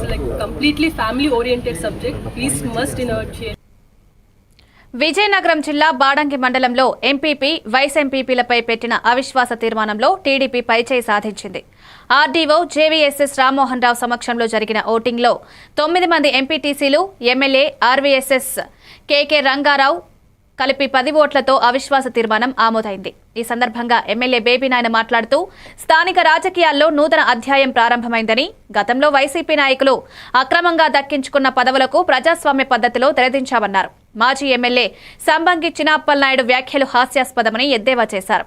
It's like completely family oriented subject. Please Vizianagaram జిల్లా బాడంగి మండలంలో MPP vice ఎంపీపీలపై పెట్టిన అవిశ్వాస తీర్మానంలో టీడీపీ పైచేయి సాధించింది ఆర్డీఓ జేవీఎస్ఎస్ రామ్మోహన్ రావు సమక్షంలో జరిగిన ఓటింగ్లో తొమ్మిది మంది ఎంపీటీసీలు ఎమ్మెల్యే ఆర్వీఎస్ఎస్ కేకే రంగారావు కలిపి పది ఓట్లతో అవిశ్వాస తీర్మానం ఆమోదైంది. ఈ సందర్భంగా ఎమ్మెల్యే బేబీనాయన మాట్లాడుతూ స్థానిక రాజకీయాల్లో నూతన అధ్యాయం ప్రారంభమైందని గతంలో వైసీపీ నాయకులు అక్రమంగా దక్కించుకున్న పదవులకు ప్రజాస్వామ్య పద్ధతిలో తెరదించామన్నారు. మాజీ ఎమ్మెల్యే సంబంగి చినాప్పల్ నాయుడు వ్యాఖ్యలు హాస్యాస్పదమని ఎద్దేవా చేశారు.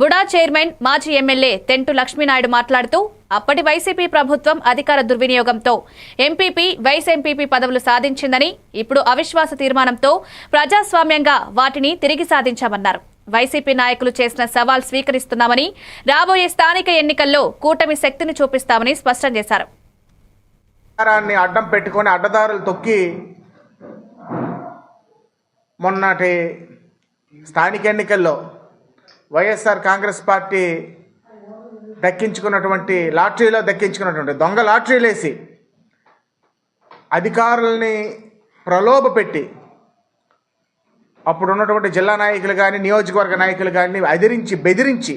బుడా చైర్మన్ మాజీ ఎమ్మెల్యే తెంటు లక్ష్మీనాయుడు మాట్లాడుతూ అప్పటి వైసీపీ ప్రభుత్వం అధికార దుర్వినియోగంతో ఎంపీపీ వైస్ ఎంపీపీ పదవులు సాధించిందని ఇప్పుడు అవిశ్వాస తీర్మానంతో ప్రజాస్వామ్యంగా వాటిని తిరిగి సాధించామన్నారు. వైసీపీ నాయకులు చేసిన సవాల్ స్వీకరిస్తున్నామని రాబోయే స్థానిక ఎన్నికల్లో కూటమి శక్తిని చూపిస్తామని స్పష్టం చేశారు. అడ్డం పెట్టుకొని అడ్డదారులు తొక్కి మొన్నటి స్థానిక ఎన్నికల్లో వైఎస్ఆర్ కాంగ్రెస్ పార్టీ దక్కించుకున్నటువంటి లాటరీలో దక్కించుకున్నటువంటి దొంగ లాటరీ వేసి అధికారుల్ని ప్రలోభ పెట్టి అప్పుడు ఉన్నటువంటి జిల్లా నాయకులు కానీ నియోజకవర్గ నాయకులు కానీ అదిరించి బెదిరించి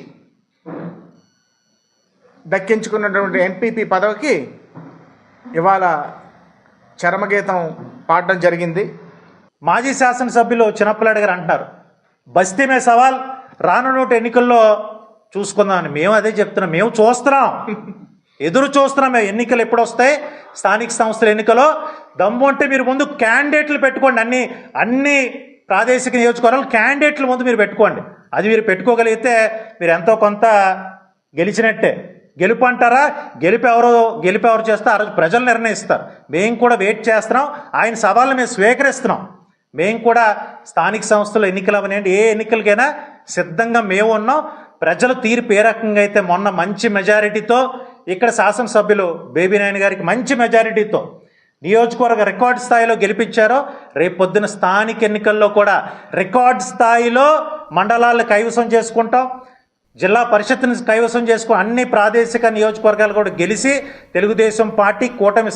దక్కించుకున్నటువంటి ఎంపీపీ పదవికి ఇవాళ చరమగీతం పాడడం జరిగింది. మాజీ శాసనసభ్యులు చిన్నప్పలాడి గారు అంటున్నారు బస్తీ మే సవాల్ రానున్నటి ఎన్నికల్లో చూసుకుందామని మేము అదే చెప్తున్నాం. మేము చూస్తున్నాం. ఎదురు చూస్తున్నాం. మేము ఎన్నికలు ఎప్పుడు వస్తాయి? స్థానిక సంస్థల ఎన్నికలో. దమ్ము అంటే మీరు ముందు క్యాండిడేట్లు పెట్టుకోండి. అన్ని అన్ని ప్రాదేశిక నియోజకవర్గాలు క్యాండిడేట్ల ముందు మీరు పెట్టుకోండి. అది మీరు పెట్టుకోగలిగితే మీరు ఎంతో కొంత గెలిచినట్టే. గెలుపు అంటారా? గెలుపు ఎవరు గెలుపు ఎవరు చేస్తే ఆ రోజు ప్రజలు నిర్ణయిస్తారు. మేము కూడా వెయిట్ చేస్తున్నాం. ఆయన సవాళ్ళని మేము స్వీకరిస్తున్నాం. మేము కూడా స్థానిక సంస్థలు ఎన్నికలు అవనండి. ఏ ఎన్నికలకైనా సిద్ధంగా మేము ఉన్నాం. ప్రజల తీర్పు ఏ రకంగా అయితే మొన్న మంచి మెజారిటీతో ఇక్కడ శాసనసభ్యులు బేబీ నాయన గారికి మంచి మెజారిటీతో నియోజకవర్గ రికార్డ్ స్థాయిలో గెలిపించారో రేపు పొద్దున స్థానిక ఎన్నికల్లో కూడా రికార్డ్ స్థాయిలో మండలాలను కైవసం చేసుకుంటాం. జిల్లా పరిషత్ని కైవసం చేసుకుని అన్ని ప్రాదేశిక నియోజకవర్గాలు కూడా గెలిచి తెలుగుదేశం పార్టీ కూటమి